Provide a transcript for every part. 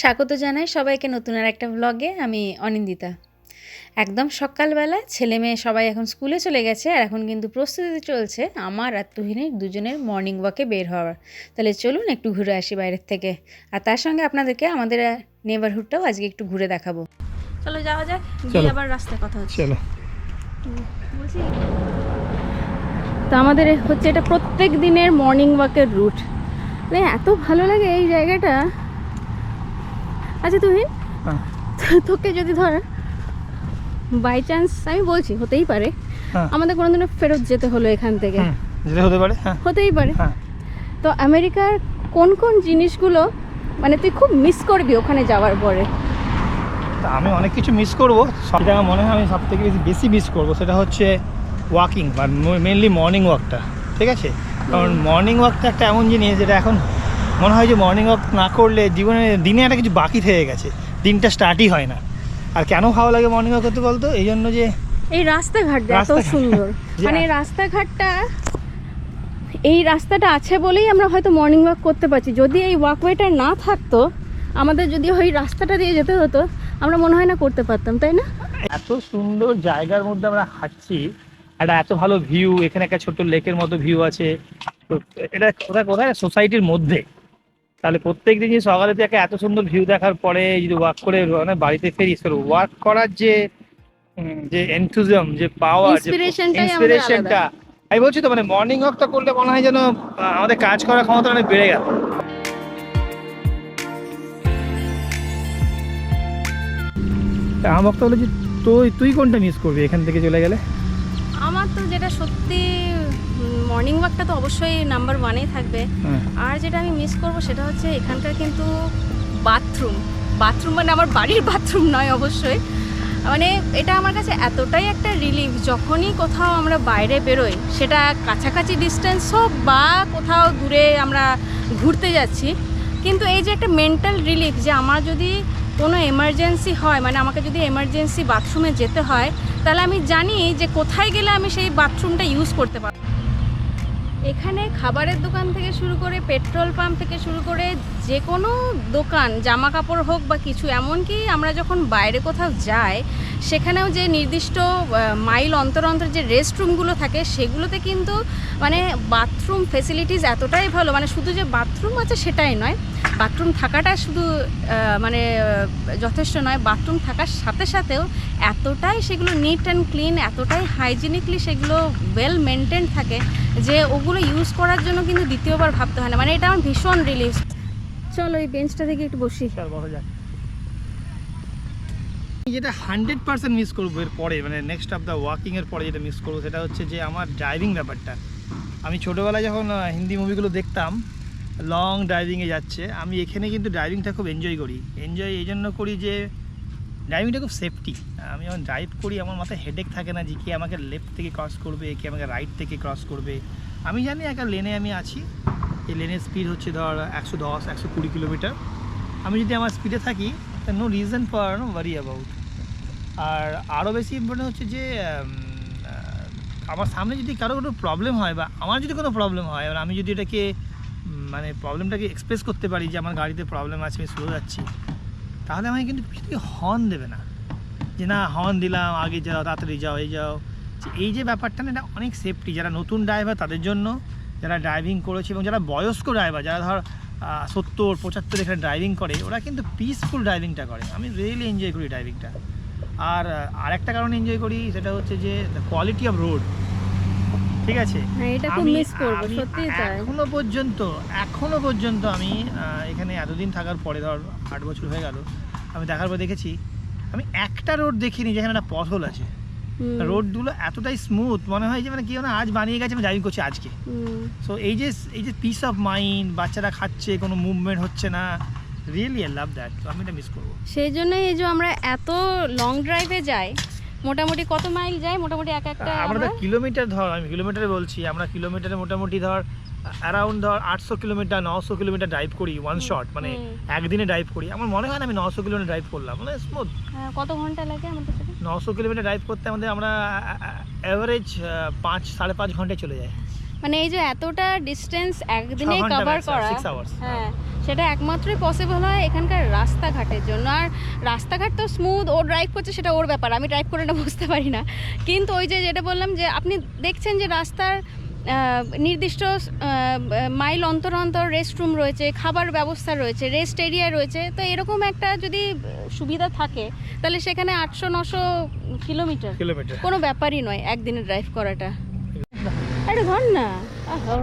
স্বাগত জানাই সবাইকে নতুন আর একটা ব্লগে আমি অনিন্দিতা। একদম সকালবেলা ছেলে মেয়ে সবাই এখন স্কুলে চলে গেছে আর এখন কিন্তু প্রস্তুতি চলছে আমার আর তুহিনের দুজনের মর্নিং ওয়াকে বের হওয়ার। তাহলে চলুন একটু ঘুরে আসি বাইরের থেকে। আর তার সঙ্গে আপনাদেরকে আমাদের নেবারহুডটাও আজকে একটু ঘুরে দেখাবো। চলো যাওয়া যাক গিয়ে আবার রাস্তায় কথা হচ্ছে। চলো। তো আমাদের হচ্ছে এটা প্রত্যেক দিনের মর্নিং ওয়াকের রুট মানে এত ভালো লাগে এই জায়গাটা। আচ্ছা তুহিন? হ্যাঁ। তোকে যদি ধর বাই চান্স আমি বলছি হতেই পারে। হ্যাঁ। আমাদের কোনোদিনও ফেরত যেতে হলো এখান থেকে। যেটা হতে পারে হ্যাঁ। হতেই পারে। তো আমেরিকার কোন কোন জিনিসগুলো মানে তুই খুব মিস করবি ওখানে যাওয়ার পরে? তা আমি অনেক কিছু মিস করব। সব জায়গা মনে হয় আমি সব থেকে বেশি বেশি মিস করব সেটা হচ্ছে ওয়াকিং বা মেনলি মর্নিং ওয়াকটা ঠিক আছে? কারণ মর্নিং ওয়াকটা একটা এমন জিনিস যেটা এখন মনে হয় যে মর্নিং ওয়াক না করলে জীবনে দিনে একটা কিছু বাকি থেকে গেছে। দিনটা স্টার্টই হয় না। আর কেন ভালো লাগে মর্নিং ওয়াক করতে বলতো? এই জন্য যে এই রাস্তাঘাট এত সুন্দর। মানে এই রাস্তাঘাটটা এই রাস্তাটা আছে বলেই আমরা হয়তো মর্নিং ওয়াক করতে পারছি। যদি এই ওয়াকওয়েটা না থাকতো আমাদের যদি ওই রাস্তাটা দিয়ে যেতে হতো আমরা মনে হয় না করতে পারতাম তাই না? এত সুন্দর জায়গার মধ্যে আমরা হাঁটছি একটা এত ভালো ভিউ এখানে একটা ছোট্ট লেকের মতো ভিউ আছে। এটা কোথায় কোথায়? সোসাইটির মধ্যে। তাহলে প্রত্যেক দিন সকালে থেকে এত সুন্দর ভিউ দেখার পরে যদি ওয়াক করে মানে বাড়িতে ফেরিস তো ওয়াক করার যে যে এনথুজিয়াম যে পাওয়ার ইন্সপিরেশনটা আমি বলছি তো মানে মর্নিং ওয়াকটা করলে মনে হয় যেন আমাদের কাজ করার ক্ষমতা অনেক বেড়ে গেল। আমার বক্তব্য হলো যে তুই তুই কোনটা মিস করবি এখান থেকে চলে গেলে? আমার তো যেটা সত্যি মর্নিং ওয়াকটা তো অবশ্যই নাম্বার ওয়ানেই থাকবে। হ্যাঁ। আর যেটা আমি মিস করব সেটা হচ্ছে এখানকার কিন্তু বাথরুম বাথরুম মানে আমার বাড়ির বাথরুম নয় অবশ্যই। মানে এটা আমার কাছে এতটাই একটা রিলিফ যখনই কোথাও আমরা বাইরে বেরোই সেটা কাছাকাছি ডিস্টেন্স হোক বা কোথাও দূরে আমরা ঘুরতে যাচ্ছি কিন্তু এই যে একটা মেন্টাল রিলিফ যে আমার যদি কোনো এমার্জেন্সি হয় মানে আমাকে যদি এমার্জেন্সি বাথরুমে যেতে হয় তাহলে আমি জানি যে কোথায় গেলে আমি সেই বাথরুমটা ইউজ করতে পারব। এখানে খাবারের দোকান থেকে শুরু করে পেট্রোল পাম্প থেকে শুরু করে যে কোনো দোকান জামা কাপড় হোক বা কিছু, এমনকি আমরা যখন বাইরে কোথাও যাই সেখানেও যে নির্দিষ্ট মাইল অন্তর অন্তর যে রেস্ট রুমগুলো থাকে সেগুলোতে কিন্তু মানে বাথরুম ফেসিলিটিস এতটাই ভালো মানে শুধু যে বাথরুম আছে সেটাই নয় বাথরুম থাকাটা শুধু মানে যথেষ্ট নয় বাথরুম থাকার সাথে সাথেও এতটাই সেগুলো নিট অ্যান্ড ক্লিন এতটাই হাইজিনিকলি সেগুলো ওয়েল মেনটেন থাকে যে ওগুলো ইউজ করার জন্য কিন্তু দ্বিতীয়বার ভাবতে হয় না। মানে এটা আমার ভীষণ রিলিফ চলো এই বেঞ্চটা থেকে একটু বসি। বড় যাক। যেটা হান্ড্রেড পার্সেন্ট মিস করব এর পরে মানে নেক্সট অফ দ্য ওয়াকিং এর পরে যেটা মিস করব, সেটা হচ্ছে যে আমার ড্রাইভিং ব্যাপারটা। আমি ছোটোবেলায় যখন হিন্দি মুভিগুলো দেখতাম লং ড্রাইভিংয়ে যাচ্ছে, আমি এখানে কিন্তু ড্রাইভিংটা খুব এনজয় করি। এনজয় এই জন্য করি যে ড্রাইভিংটা খুব সেফটি আমি যখন ড্রাইভ করি, আমার মাথায় হেডেক থাকে না যে কে আমাকে লেফট থেকে ক্রস করবে, কে আমাকে রাইট থেকে ক্রস করবে। আমি জানি একটা লেনে আমি আছি। এই লেনের স্পিড হচ্ছে ধর একশো দশ, একশো কুড়ি কিলোমিটার আমি যদি আমার স্পিডে থাকি no reason for no worry about আর আরও বেশি ইম্পর্টেন্ট হচ্ছে যে আমার সামনে যদি কারও কোনো প্রবলেম হয় বা আমার যদি কোনো প্রবলেম হয় আর আমি যদি এটাকে মানে প্রবলেমটাকে এক্সপ্রেস করতে পারি যে আমার গাড়িতে প্রবলেম আছে, আমি স্লো যাচ্ছি, তাহলে আমাকে কিন্তু পিছন হর্ন দেবে না। যে না হর্ন দিলাম, আগে যাও, তাড়াতাড়ি যাও, এই যাও। এই যে ব্যাপারটা না, এটা অনেক সেফটি যারা নতুন ড্রাইভার তাদের জন্য, যারা ড্রাইভিং করেছে এবং যারা বয়স্ক ড্রাইভার যারা ধর সত্তর পঁচাত্তর এখানে ড্রাইভিং করে ওরা কিন্তু পিসফুল ড্রাইভিংটা করে। আমি রিয়েলি এনজয় করি ড্রাইভিংটা আর আরেকটা কারণে এনজয় করি সেটা হচ্ছে যে কোয়ালিটি অফ রোড ঠিক আছে? হ্যাঁ এখনও পর্যন্ত এখনও পর্যন্ত আমি এখানে এতদিন থাকার পরে ধর আট বছর হয়ে গেল আমি দেখার পর দেখেছি আমি একটা রোড দেখিনি যেখানে একটা পথল আছে। রোডগুলো এতটাই স্মুথ মনে হয় যে মানে কি না আজ বানিয়ে গেছে আমি ড্রাইভিং করছি আজকে। সো এই যে এই যে পিস অফ মাইন্ড বাচ্চারা খাচ্ছে কোনো মুভমেন্ট হচ্ছে না রিয়েলি আই লাভ দ্যাট তো আমি এটা মিস করব। সেই জন্যই এই যে আমরা এত লং ড্রাইভে যাই মোটামুটি কত মাইল যাই মোটামুটি এক একটা আমরা কিলোমিটার ধর আমি কিলোমিটারে বলছি আমরা কিলোমিটারে মোটামুটি ধর অ্যারাউন্ড ধর আটশো কিলোমিটার নশো কিলোমিটার ড্রাইভ করি ওয়ান শট মানে একদিনে ড্রাইভ করি। আমার মনে হয় না আমি নশো কিলোমিটার ড্রাইভ করলাম মানে স্মুথ হ্যাঁ, কত ঘণ্টা লাগে আমাদের নশো কিলোমিটার ড্রাইভ করতে আমাদের আমরা অ্যাভারেজ পাঁচ সাড়ে পাঁচ ঘন্টায় চলে যায়। মানে এই যে এতটা ডিস্টেন্স একদিনে কভার করা হ্যাঁ। সেটা একমাত্রই পসিবল হয় এখানকার রাস্তাঘাটের জন্য। আর রাস্তাঘাট তো স্মুথ ও ড্রাইভ করছে সেটা ওর ব্যাপার আমি ড্রাইভ করে না বুঝতে পারি না। কিন্তু ওই যে যেটা বললাম যে আপনি দেখছেন যে রাস্তার নির্দিষ্ট মাইল অন্তর অন্তর রেস্টরুম রয়েছে খাবার ব্যবস্থা রয়েছে রেস্ট এরিয়া রয়েছে। তো এরকম একটা যদি সুবিধা থাকে তাহলে সেখানে আটশো নশো কিলোমিটার কিলোমিটার। কোনো ব্যাপারই নয় একদিনে ড্রাইভ করাটা। আরে ধর না। আহা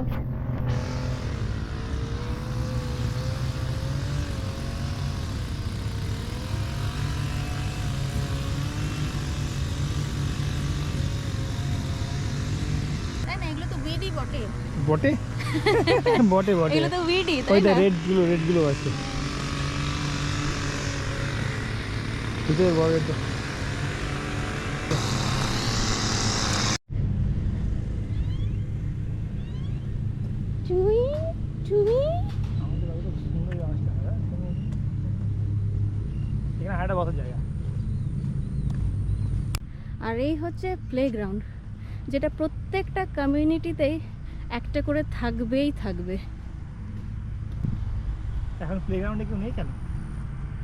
তাই না এগুলো তো উইডি বটে। বটে? বটে বটে। এগুলো তো উইডি তাই না? রেডগুলো রেডগুলো আছে। ভিতরে বড় red চুই চুই। এখানে হাঁটা বসার জায়গা। আর এই হচ্ছে প্লেগ্রাউন্ড যেটা প্রত্যেকটা কমিউনিটিতেই একটা করে থাকবেই থাকবে। এখন প্লেগ্রাউন্ডে কেউ নেই কেন?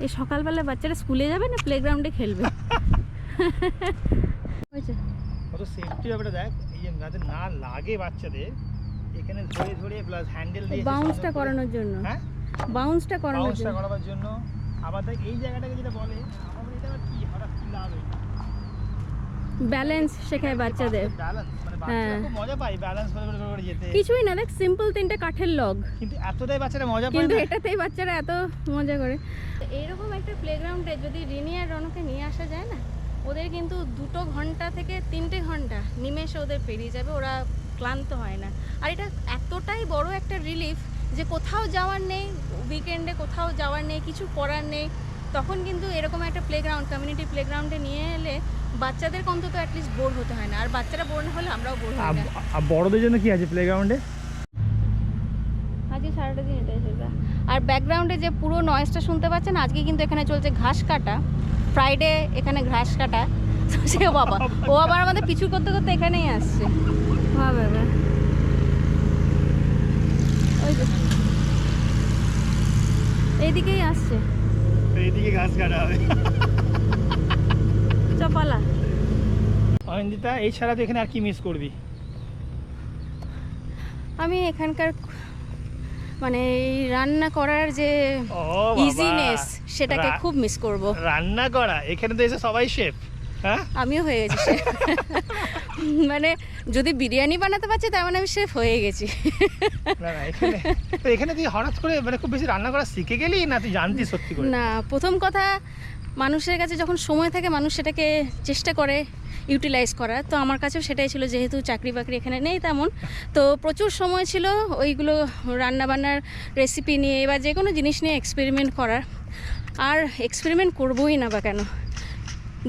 এই সকালবেলা বাচ্চারা স্কুলে যাবে না প্লেগ্রাউন্ডে খেলবে? কত সেফটি ব্যাপারটা দেখ এই যে যাতে না লাগে বাচ্চাদের এখানে ধরে ধরে প্লাস হ্যান্ডেল দিয়ে বাউন্সটা করানোর জন্য। হ্যাঁ? বাউন্সটা করানোর জন্য। বাউন্সটা করাবার জন্য। আবার দেখ এই জায়গাটাকে যেটা বলে হয় এটা কি হঠাৎ কি লাভ ব্যালেন্স শেখায় বাচ্চাদের। মানে হ্যাঁ। মজা পায় ব্যালেন্স করে করে করে যেতে। কিছুই না দেখ সিম্পল তিনটে কাঠের লগ কিন্তু এতটাই বাচ্চারা মজা পায় কিন্তু না। এটাতেই বাচ্চারা এত মজা করে। এইরকম একটা প্লেগ্রাউন্ডে যদি রিনি আর রনকে নিয়ে আসা যায় না ওদের কিন্তু দুটো ঘণ্টা থেকে তিনটে ঘণ্টা নিমেষে ওদের পেরিয়ে যাবে ওরা ক্লান্ত হয় না। আর এটা এতটাই বড় একটা রিলিফ যে কোথাও যাওয়ার নেই উইকেন্ডে কোথাও যাওয়ার নেই কিছু করার নেই। তখন কিন্তু এরকম একটা প্লেগ্রাউন্ড কমিউনিটি প্লেগ্রাউন্ডে নিয়ে এলে বাচ্চাদেরকে অন্তত অ্যাটলিস্ট বোর হতে হয় না। আর বাচ্চারা বোর না হলে আমরাও বোর হই না। আর- বড়দের জন্য কি আছে প্লেগ্রাউন্ডে আজকে সারাটা দিন এটাই সেটা আর ব্যাকগ্রাউন্ডে যে পুরো নয়েজটা শুনতে পাচ্ছেন আজকে কিন্তু এখানে চলছে ঘাস কাটা। ফ্রাইডে এখানে ঘাস কাটা। সে বাবা ও আবার আমাদের পিছু করতে করতে এখানেই আসছে। হবে। ওই যে। এইদিকেই আসছে। এইদিকে ঘাস কাটা হবে। চপালা। অনিন্দিতা এই ছাড়া তো এখানে আর কি মিস করবি? আমি এখানকার মানে এই রান্না করার যে ইজিনেস সেটাকে খুব মিস করব। রান্না করা? এখানে তো এসে সবাই শেফ হ্যাঁ? আমিও হয়ে গেছি মানে যদি বিরিয়ানি বানাতে পারছি তার মানে আমি শেফ হয়ে গেছি। না না এখানে তো এখানে তুই হঠাৎ করে মানে খুব বেশি রান্না করা শিখে গেলি না তুই জানতিস সত্যি করে? না প্রথম কথা মানুষের কাছে যখন সময় থাকে মানুষ সেটাকে চেষ্টা করে ইউটিলাইজ করার তো আমার কাছেও সেটাই ছিল যেহেতু চাকরি বাকরি এখানে নেই তেমন। তো প্রচুর সময় ছিল ওইগুলো রান্নাবান্নার রেসিপি নিয়ে বা যে কোনো জিনিস নিয়ে এক্সপেরিমেন্ট করার। আর এক্সপেরিমেন্ট করবোই না বা কেন?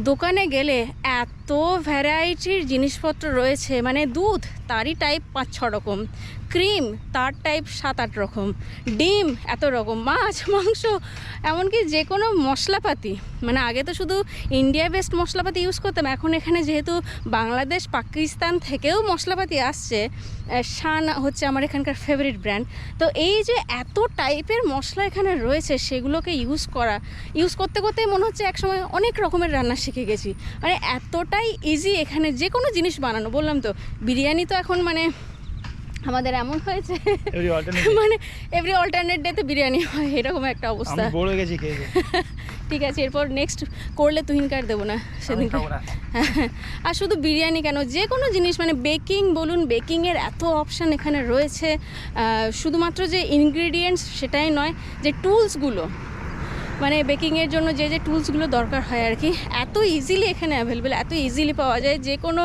দোকানে গেলে এত ভ্যারাইটির জিনিসপত্র রয়েছে মানে দুধ তারই টাইপ পাঁচ ছ রকম। ক্রিম, তার টাইপ সাত আট রকম। ডিম, এত রকম। মাছ, মাংস, এমনকি যে কোনো মশলাপাতি। মানে আগে তো শুধু ইন্ডিয়া বেস্ট মশলাপাতি ইউজ করতাম। এখন এখানে যেহেতু বাংলাদেশ, পাকিস্তান থেকেও মশলাপাতি আসছে শান হচ্ছে আমার এখানকার ফেভারিট ব্র্যান্ড তো এই যে এত টাইপের মশলা এখানে রয়েছে, সেগুলোকে ইউজ করা ইউজ করতে করতে মনে হচ্ছে একসময় অনেক রকমের রান্না শিখে গেছি। মানে এতটাই ইজি এখানে যে কোনো জিনিস বানানো। বললাম তো, বিরিয়ানি তো এখন মানে আমাদের এমন হয়েছে। মানে এভরি অল্টারনেট ডেতে বিরিয়ানি হয় এরকম একটা অবস্থা। বড় গেছি খেয়ে। ঠিক আছে এরপর নেক্সট করলে তুহিন কার দেবো না সেদিন আর শুধু বিরিয়ানি কেন যে কোনো জিনিস মানে বেকিং বলুন বেকিংয়ের এত অপশান এখানে রয়েছে। শুধুমাত্র যে ইনগ্রিডিয়েন্টস সেটাই নয় যে টুলসগুলো মানে বেকিংয়ের জন্য যে যে টুলসগুলো দরকার হয় আর কি এত ইজিলি এখানে অ্যাভেলেবেল এত ইজিলি পাওয়া যায়। যে কোনো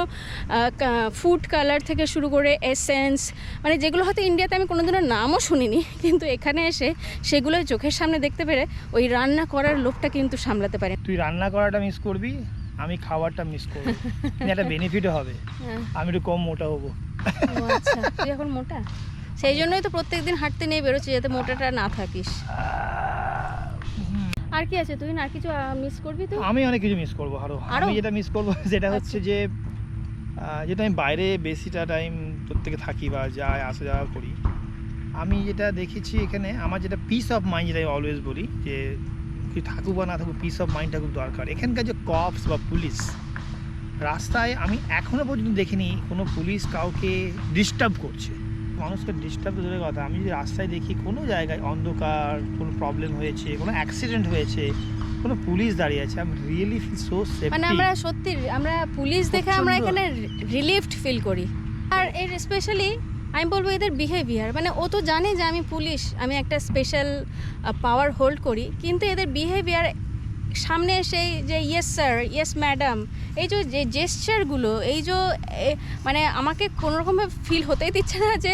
ফুড কালার থেকে শুরু করে এসেন্স মানে যেগুলো হয়তো ইন্ডিয়াতে আমি কোনোদিনও নামও শুনিনি কিন্তু এখানে এসে সেগুলো চোখের সামনে দেখতে পেরে ওই রান্না করার লোভটা কিন্তু সামলাতে পারে। তুই রান্না করাটা মিস করবি আমি খাবারটা মিস করব। একটা বেনিফিটও হবে। হ্যাঁ। আমি একটু কম মোটা হব। আচ্ছা তুই এখন মোটা? সেই জন্যই তো প্রত্যেকদিন হাঁটতে নিয়ে বেরোচ্ছি যাতে মোটাটা না থাকিস। আর কি আছে? তুই আর কিছু মিস করবি তুই? আমি অনেক কিছু মিস করব আরও? আমি যেটা মিস করব সেটা হচ্ছে যে যেটা আমি বাইরে বেশিটা টাইম প্রত্যেকে থাকি বা যাই আসা যাওয়া করি আমি যেটা দেখেছি এখানে আমার যেটা পিস অফ মাইন্ড যেটা আমি অলওয়েজ বলি যে থাকুক বা না থাকুক পিস অফ মাইন্ডটা খুব দরকার। এখানকার যে কপস বা পুলিশ রাস্তায় আমি এখনও পর্যন্ত দেখিনি কোনো পুলিশ কাউকে ডিস্টার্ব করছে। মানুষকে ডিস্টার্ব দূরের কথা। আমি যদি রাস্তায় দেখি কোনো জায়গায় অন্ধকার কোনো প্রবলেম হয়েছে কোনো অ্যাক্সিডেন্ট হয়েছে কোনো পুলিশ দাঁড়িয়ে আছে আমি রিয়েলি ফিল সো সেফ মানে আমরা সত্যি আমরা পুলিশ দেখে আমরা এখানে রিলিফড ফিল করি। আর এর স্পেশালি আমি বলব এদের বিহেভিয়ার মানে ও তো জানে যে আমি পুলিশ আমি একটা স্পেশাল পাওয়ার হোল্ড করি। কিন্তু এদের বিহেভিয়ার সামনে সেই যে ইয়েস স্যার ইয়েস ম্যাডাম এই যে যে জেস্টারগুলো এই যে মানে আমাকে কোনোরকমভাবে ফিল হতেই দিচ্ছে না যে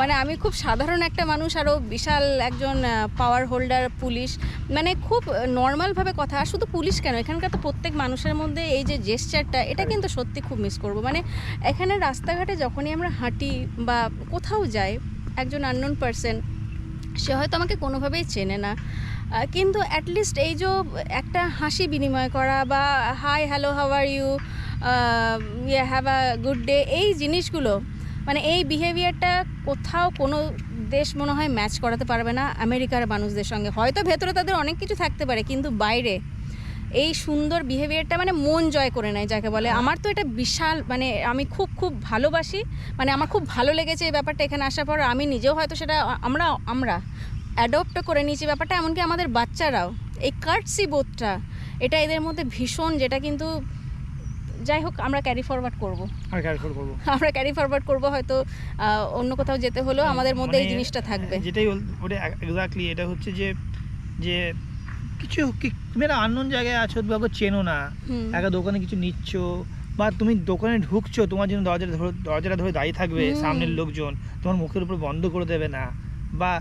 মানে আমি খুব সাধারণ একটা মানুষ আরও বিশাল একজন পাওয়ার হোল্ডার পুলিশ মানে খুব নর্মালভাবে কথা। আর শুধু পুলিশ কেন? এখানকার তো প্রত্যেক মানুষের মধ্যে এই যে জেস্টারটা এটা কিন্তু সত্যি খুব মিস করব। মানে এখানে রাস্তাঘাটে যখনই আমরা হাঁটি বা কোথাও যাই একজন আননোন পারসন সে হয়তো আমাকে কোনোভাবেই চেনে না। কিন্তু অ্যাটলিস্ট এই যে একটা হাসি বিনিময় করা বা hi hello how are you ইয়ে হ্যাভ আ গুড ডে এই জিনিসগুলো মানে এই বিহেভিয়ারটা কোথাও কোনো দেশ মনে হয় ম্যাচ করাতে পারবে না আমেরিকার মানুষদের সঙ্গে। হয়তো ভেতরে তাদের অনেক কিছু থাকতে পারে কিন্তু বাইরে এই সুন্দর বিহেভিয়ারটা মানে মন জয় করে নেয় যাকে বলে। আমার তো এটা বিশাল মানে আমি খুব খুব ভালোবাসি মানে আমার খুব ভালো লেগেছে এই ব্যাপারটা এখানে আসার পর। আমি নিজেও হয়তো সেটা আমরা আমরা অ্যাডপ্ট করে নিয়েছি ব্যাপারটা এমনকি আমাদের বাচ্চারাও। এই কার্টসি বোধটা এটা এদের মধ্যে ভীষণ যেটা কিন্তু যাই হোক আমরা ক্যারি ফরওয়ার্ড করব। আর ক্যারফুল করব। আমরা ক্যারি ফরওয়ার্ড করব হয়তো অন্য কোথাও যেতে হলেও আমাদের মধ্যে এই মানে, জিনিসটা থাকবে। যেটাই ওটা এক্স্যাক্টলি এটা হচ্ছে যে যে কিছু তুমি একটা আননোন জায়গায় আছো তুমি কাউকে চেনো না একটা দোকানে কিছু নিচ্ছ বা তুমি দোকানে ঢুকছো তোমার জন্য দরজাটা ধরে দরজাটা ধরে দাঁড়িয়ে থাকবে সামনের লোকজন তোমার মুখের উপর বন্ধ করে দেবে না বা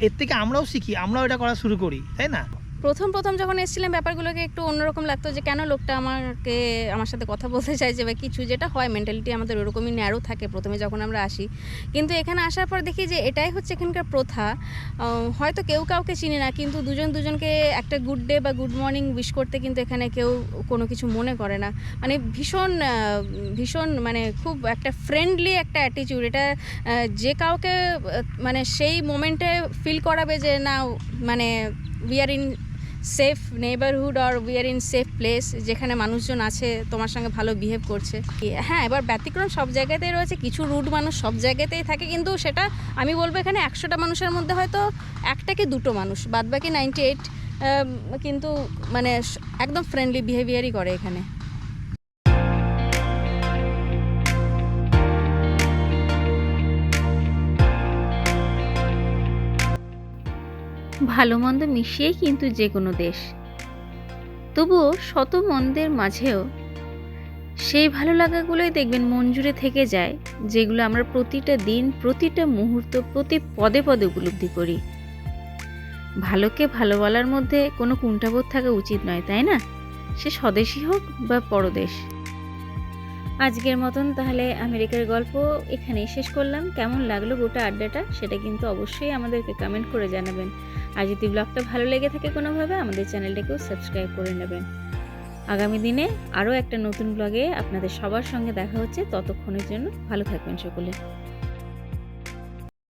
এর থেকে আমরাও শিখি আমরাও এটা করা শুরু করি তাই না? প্রথম প্রথম যখন এসেছিলাম, ব্যাপারগুলোকে একটু অন্যরকম লাগতো যে, কেন লোকটা আমাকে, আমার সাথে কথা বলতে চাইছে বা কিছু যেটা হয় মেন্টালিটি আমাদের ওরকমই ন্যারো থাকে, প্রথমে যখন আমরা আসি। কিন্তু এখানে আসার পর দেখি যে, এটাই হচ্ছে এখানকার প্রথা। হয়তো কেউ কাউকে চিনি না, কিন্তু দুজন, দুজনকে একটা গুড ডে বা গুড মর্নিং উইশ করতে কিন্তু এখানে কেউ কোনো কিছু মনে করে না। মানে ভীষণ ভীষণ মানে খুব একটা ফ্রেন্ডলি একটা অ্যাটিটিউড এটা যে কাউকে মানে সেই মোমেন্টে ফিল করাবে যে, না মানে we are in safe neighbourhood or we are in safe place যেখানে মানুষজন আছে, তোমার সঙ্গে ভালো বিহেভ করছে। হ্যাঁ এবার ব্যতিক্রম সব জায়গাতেই রয়েছে, কিছু রুট মানুষ সব জায়গাতেই থাকে, কিন্তু সেটা আমি বলব এখানে একশোটা মানুষের মধ্যে হয়তো একটা কি দুটো মানুষ, বাদবাকি নাইনটি এইট কিন্তু মানে একদম ফ্রেন্ডলি বিহেভিয়ারই করে এখানে। ভালো মন্দ মিশিয়েই কিন্তু যে কোনো দেশ। তবুও শত মন্দের মাঝেও সেই ভালো লাগাগুলোই দেখবেন মন জুড়ে থেকে যায়, যেগুলো আমরা প্রতিটা দিন, প্রতিটা মুহূর্ত, প্রতি পদে পদে উপলব্ধি করি। ভালোকে ভালো বলার মধ্যে কোনো কুণ্ঠাবোধ থাকা উচিত নয়, তাই না? সে স্বদেশী হোক বা পরদেশ। আজকের মতন তাহলে আমেরিকার গল্প এখানেই শেষ করলাম। কেমন লাগল গোটা আড্ডাটা সেটা কিন্তু অবশ্যই আমাদেরকে কমেন্ট করে জানাবেন। আর যদি ব্লগটা ভালো লেগে থাকে কোনোভাবে, আমাদের চ্যানেলটাকেও সাবস্ক্রাইব করে নেবেন। আগামী দিনে আরও একটা নতুন ব্লগে আপনাদের সবার সঙ্গে দেখা হচ্ছে। ততক্ষণের জন্য ভালো থাকবেন সকলে।